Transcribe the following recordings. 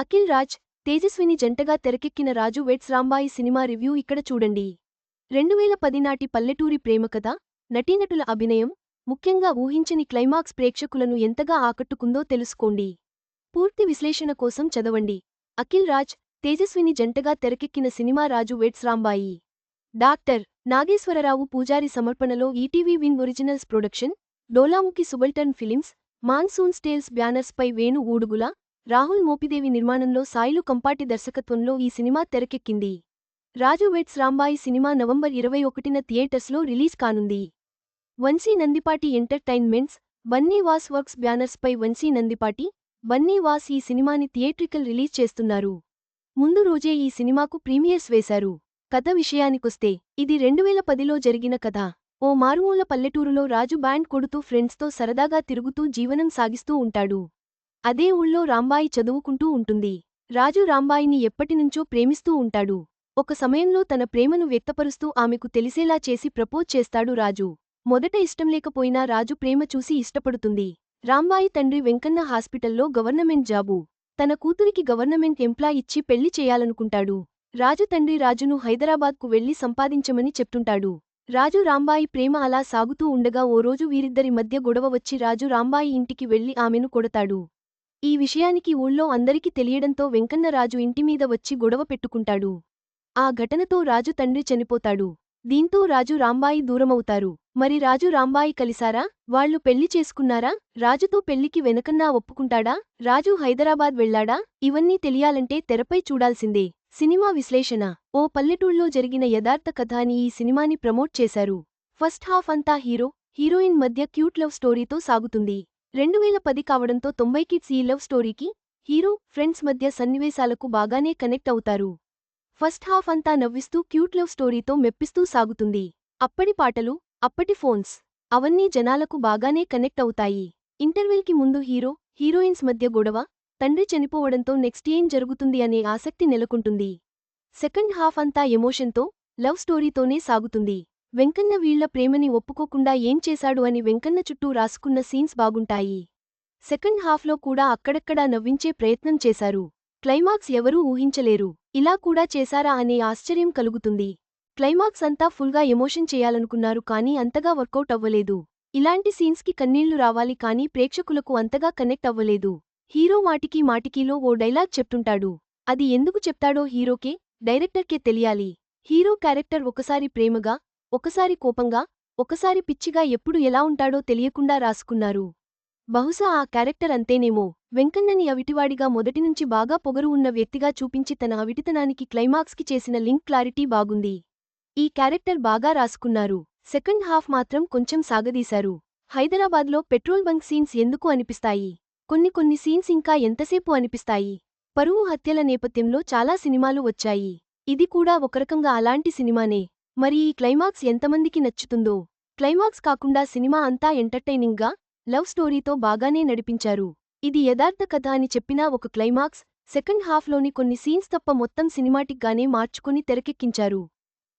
అఖిల్ రాజ్ తేజస్విని జంటగా తెరకెక్కిన Raju weds Rambai cinema review ఇక్కడ చూడండి. రెండువేల పది నాటి పల్లెటూరి ప్రేమకథ నటీనటుల అభినయం ముఖ్యంగా ఊహించని క్లైమాక్స్ ప్రేక్షకులను ఎంతగా ఆకట్టుకుందో తెలుసుకోండి. పూర్తి విశ్లేషణ కోసం చదవండి. అఖిల్ రాజ్ తేజస్విని జంటగా తెరకెక్కిన cinema Raju weds Rambai. Doctor Nageswararao Pujari సమర్పణలో ETV Win originals production Dolamukhi subaltern films monsoon tales బ్యానర్స్పై Venu Udugula Rahul Mopidevi నిర్మాణంలో సాయిలు కంపాటి దర్శకత్వంలో ఈ cinema తెరకెక్కింది. Raju weds Rambai cinema November ఇరవై ఒకటిన థియేటర్స్లో రిలీజ్ కానుంది. వన్సీ నందిపాటి ఎంటర్టైన్మెంట్స్ బన్నీ వాస్ వర్క్స్ బ్యానర్స్పై వన్సీ నందిపాటి బన్నీ వాస్ ఈ సినిమాని థియేట్రికల్ రిలీజ్ చేస్తున్నారు. ముందు రోజే ఈ సినిమాకు ప్రీమియర్స్ వేశారు. కథ విషయానికొస్తే ఇది రెండువేల పదిలో జరిగిన కథ. ఓ మారుమూల పల్లెటూరులో రాజు బ్యాండ్ కొడుతూ ఫ్రెండ్స్తో సరదాగా తిరుగుతూ జీవనం సాగిస్తూ ఉంటాడు. అదే ఊళ్ళో రాంబాయి చదువుకుంటూ ఉంటుంది. రాజు రాంబాయిని ఎప్పటినుంచో ప్రేమిస్తూ ఉంటాడు. ఒక సమయంలో తన ప్రేమను వ్యక్తపరుస్తూ ఆమెకు తెలిసేలా చేసి ప్రపోజ్ చేస్తాడు రాజు. మొదట ఇష్టంలేకపోయినా రాజు ప్రేమ చూసి ఇష్టపడుతుంది. రాంబాయి తండ్రి వెంకన్న హాస్పిటల్లో గవర్నమెంట్ జాబు. తన కూతురికి గవర్నమెంట్ ఎంప్లాయ్ ఇచ్చి పెళ్ళి చేయాలనుకుంటాడు. రాజు తండ్రి రాజును హైదరాబాద్కు వెళ్ళి సంపాదించమని చెప్తుంటాడు. రాజు రాంబాయి ప్రేమ అలా సాగుతూ ఉండగా ఓ రోజు వీరిద్దరి మధ్య గొడవ వచ్చి రాజు రాంబాయి ఇంటికి వెళ్ళి ఆమెను కొడతాడు. ఈ విషయానికి ఊళ్ళో అందరికీ తెలియడంతో వెంకన్నరాజు ఇంటిమీద వచ్చి గొడవ పెట్టుకుంటాడు. ఆ ఘటనతో రాజు తండ్రి చనిపోతాడు. దీంతో రాజు రాంబాయి దూరమవుతారు. మరి రాజు రాంబాయి కలిసారా? వాళ్ళు పెళ్ళి చేసుకున్నారా? రాజుతో పెళ్ళికి వెనకన్నా ఒప్పుకుంటాడా? రాజు హైదరాబాద్ వెళ్ళాడా? ఇవన్నీ తెలియాలంటే తెరపై చూడాల్సిందే. సినిమా విశ్లేషణ. ఓ పల్లెటూళ్ళలో జరిగిన యథార్థ కథ అని ఈ సినిమాని ప్రమోట్ చేశారు. ఫస్ట్ హాఫ్ అంతా హీరో హీరోయిన్ మధ్య క్యూట్ లవ్ స్టోరీతో సాగుతుంది. రెండువేల పది కావడంతో తొంభై కిడ్స్ ఈ లవ్ స్టోరీకి హీరో ఫ్రెండ్స్ మధ్య సన్నివేశాలకు బాగానే కనెక్ట్ అవుతారు. ఫస్ట్ హాఫ్ అంతా నవ్విస్తూ క్యూట్ లవ్ స్టోరీతో మెప్పిస్తూ సాగుతుంది. అప్పటి పాటలు అప్పటి ఫోన్స్ అవన్నీ జనాలకు బాగానే కనెక్ట్ అవుతాయి. ఇంటర్వెల్కి ముందు హీరో హీరోయిన్స్ మధ్య గొడవ తండ్రి చనిపోవడంతో నెక్స్ట్ ఏం జరుగుతుంది అనే ఆసక్తి నెలకొంటుంది. సెకండ్ హాఫ్ అంతా ఎమోషన్తో లవ్ స్టోరీతోనే సాగుతుంది. వెంకన్న వీళ్ళ ప్రేమని ఒప్పుకోకుండా ఏం చేశాడు అని వెంకన్న చుట్టూ రాసుకున్న సీన్స్ బాగుంటాయి. సెకండ్ హాఫ్లో కూడా అక్కడక్కడా నవ్వించే ప్రయత్నం చేశారు. క్లైమాక్స్ ఎవరూ ఊహించలేరు. ఇలా కూడా చేశారా అనే ఆశ్చర్యం కలుగుతుంది. క్లైమాక్స్ అంతా ఫుల్గా ఎమోషన్ చేయాలనుకున్నారు కానీ అంతగా వర్కౌట్ అవ్వలేదు. ఇలాంటి సీన్స్కి కన్నీళ్ళు రావాలి కానీ ప్రేక్షకులకు అంతగా కనెక్ట్ అవ్వలేదు. హీరో మాటికి మాటికీలో ఓ డైలాగ్ చెప్తుంటాడు. అది ఎందుకు చెప్తాడో హీరోకే డైరెక్టర్కే తెలియాలి. హీరో క్యారెక్టర్ ఒకసారి ప్రేమగా ఒకసారి కోపంగా ఒకసారి పిచ్చిగా ఎప్పుడు ఎలా ఉంటాడో తెలియకుండా రాసుకున్నారు. బహుశా ఆ క్యారెక్టర్ అంతేనేమో. వెంకన్నని అవిటివాడిగా మొదటినుంచి బాగా పొగరు ఉన్న వ్యక్తిగా చూపించి తన అవిటితనానికి క్లైమాక్స్కి చేసిన లింక్ క్లారిటీ బాగుంది. ఈ క్యారెక్టర్ బాగా రాసుకున్నారు. సెకండ్ హాఫ్ మాత్రం కొంచెం సాగదీశారు. హైదరాబాద్లో పెట్రోల్ బంక్ సీన్స్ ఎందుకు అనిపిస్తాయి? కొన్ని కొన్ని సీన్స్ ఇంకా ఎంతసేపు అనిపిస్తాయి? పరువు హత్యల నేపథ్యంలో చాలా సినిమాలు వచ్చాయి. ఇది కూడా ఒకరకంగా అలాంటి సినిమానే. మరి ఈ క్లైమాక్స్ ఎంతమందికి నచ్చుతుందో? క్లైమాక్స్ కాకుండా సినిమా అంతా ఎంటర్టైనింగ్గా లవ్ స్టోరీతో బాగానే నడిపించారు. ఇది యథార్థ కథ అని చెప్పినా ఒక క్లైమాక్స్ సెకండ్ హాఫ్లోని కొన్ని సీన్స్ తప్ప మొత్తం సినిమాటిక్గానే మార్చుకుని తెరకెక్కించారు.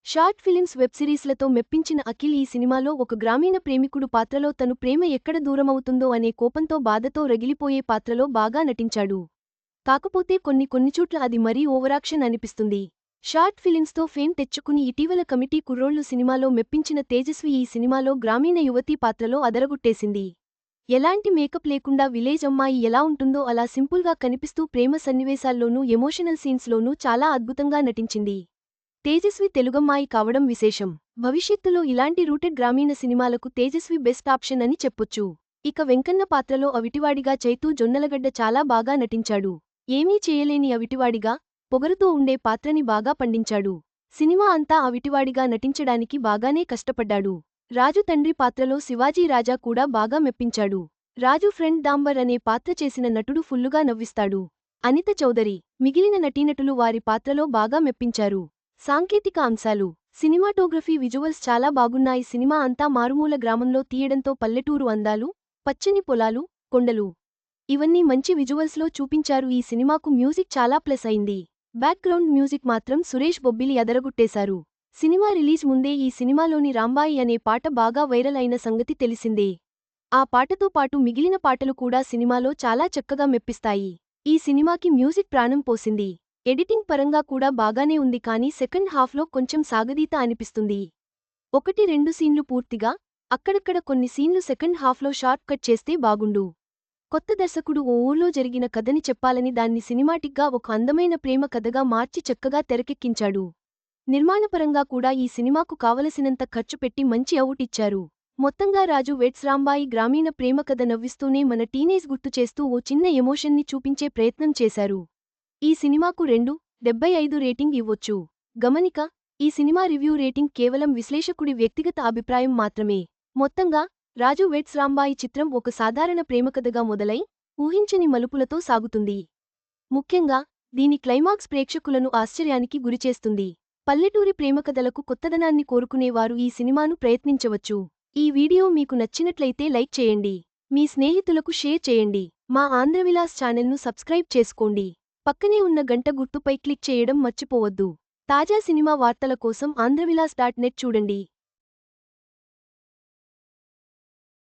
షార్ట్ ఫిలిమ్స్ వెబ్ సిరీస్లతో మెప్పించిన అఖిల్ ఈ సినిమాలో ఒక గ్రామీణ ప్రేమికుడు పాత్రలో తను ప్రేమ ఎక్కడ దూరమవుతుందో అనే కోపంతో బాధతో రగిలిపోయే పాత్రలో బాగా నటించాడు. కాకపోతే కొన్ని కొన్నిచోట్ల అది మరీ ఓవరాక్షన్ అనిపిస్తుంది. షార్ట్ ఫిలిమ్స్తో ఫేమ్ తెచ్చుకుని ఇటీవల కమిటీ కుర్రోళ్ళు సినిమాలో మెప్పించిన తేజస్వి ఈ సినిమాలో గ్రామీణ యువతీ పాత్రలో అదరగొట్టేసింది. ఎలాంటి మేకప్ లేకుండా విలేజ్ అమ్మాయి ఎలా ఉంటుందో అలా సింపుల్గా కనిపిస్తూ ప్రేమ సన్నివేశాల్లోనూ ఎమోషనల్ సీన్స్లోనూ చాలా అద్భుతంగా నటించింది. తేజస్వి తెలుగమ్మాయి కావడం విశేషం. భవిష్యత్తులో ఇలాంటి రూటెడ్ గ్రామీణ సినిమాలకు తేజస్వి బెస్ట్ ఆప్షన్ అని చెప్పొచ్చు. ఇక వెంకన్న పాత్రలో అవిటివాడిగా చైతూ జొన్నలగడ్డ చాలా బాగా నటించాడు. ఏమీ చేయలేని అవిటివాడిగా పొగరుతో ఉండే పాత్రని బాగా పండించాడు. సినిమా అంతా అవిటివాడిగా నటించడానికి బాగానే కష్టపడ్డాడు. రాజు తండ్రి పాత్రలో శివాజీ రాజా కూడా బాగా మెప్పించాడు. రాజు ఫ్రెండ్ దాంబర్ అనే పాత్ర చేసిన నటుడు ఫుల్లుగా నవ్విస్తాడు. అనిత చౌదరి మిగిలిన నటీనటులు వారి పాత్రలో బాగా మెప్పించారు. సాంకేతిక అంశాలు సినిమాటోగ్రఫీ విజువల్స్ చాలా బాగున్నాయి. సినిమా అంతా మారుమూల గ్రామంలో తీయడంతో పల్లెటూరు అందాలు పచ్చని పొలాలు కొండలు. ఇవన్నీ మంచి విజువల్స్లో చూపించారు. ఈ సినిమాకు మ్యూజిక్ చాలా ప్లస్ అయింది. బ్యాక్గ్రౌండ్ మ్యూజిక్ మాత్రం సురేష్ బొబ్బిలి అదరగొట్టేశారు. సినిమా రిలీజ్ ముందే ఈ సినిమాలోని రాంబాయి అనే పాట బాగా వైరల్ అయిన సంగతి తెలిసిందే. ఆ పాటతో పాటు మిగిలిన పాటలు కూడా సినిమాలో చాలా చక్కగా మెప్పిస్తాయి. ఈ సినిమాకి మ్యూజిక్ ప్రాణం పోసింది. ఎడిటింగ్ పరంగా కూడా బాగానే ఉంది కానీ సెకండ్ హాఫ్లో కొంచెం సాగదీత అనిపిస్తుంది. ఒకటి రెండు సీన్లు పూర్తిగా అక్కడక్కడ కొన్ని సీన్లు సెకండ్ హాఫ్లో షార్ట్ కట్ చేస్తే బాగుండు. కొత్త దర్శకుడు ఓ ఊర్లో జరిగిన కథని చెప్పాలని దాన్ని సినిమాటిక్గా ఒక అందమైన ప్రేమ కథగా మార్చి చక్కగా తెరకెక్కించాడు. నిర్మాణపరంగా కూడా ఈ సినిమాకు కావలసినంత ఖర్చు పెట్టి మంచి అవుట్ ఇచ్చారు. మొత్తంగా రాజు వెట్స్ రాంబాయి గ్రామీణ ప్రేమ కథ నవ్విస్తూనే మన టీనేజ్ గుర్తు చేస్తూ ఓ చిన్న ఎమోషన్ని చూపించే ప్రయత్నం చేశారు. ఈ సినిమాకు రెండు డెబ్బై ఐదు రేటింగ్ ఇవ్వొచ్చు. గమనిక ఈ సినిమా రివ్యూ రేటింగ్ కేవలం విశ్లేషకుడి వ్యక్తిగత అభిప్రాయం మాత్రమే. మొత్తంగా రాజు వెట్స్ రాంబాయి చిత్రం ఒక సాధారణ ప్రేమకథగా మొదలై ఊహించని మలుపులతో సాగుతుంది. ముఖ్యంగా దీని క్లైమాక్స్ ప్రేక్షకులను ఆశ్చర్యానికి గురిచేస్తుంది. పల్లెటూరి ప్రేమకథలకు కొత్తదనాన్ని కోరుకునేవారు ఈ సినిమాను ప్రయత్నించవచ్చు. ఈ వీడియో మీకు నచ్చినట్లయితే లైక్ చేయండి. మీ స్నేహితులకు షేర్ చేయండి. మా ఆంధ్రవిలాస్ ఛానల్ను సబ్స్క్రైబ్ చేసుకోండి. పక్కనే ఉన్న గంట గుర్తుపై క్లిక్ చేయడం మర్చిపోవద్దు. తాజా సినిమా వార్తల కోసం ఆంధ్రవిలాస్ డాట్ నెట్ చూడండి.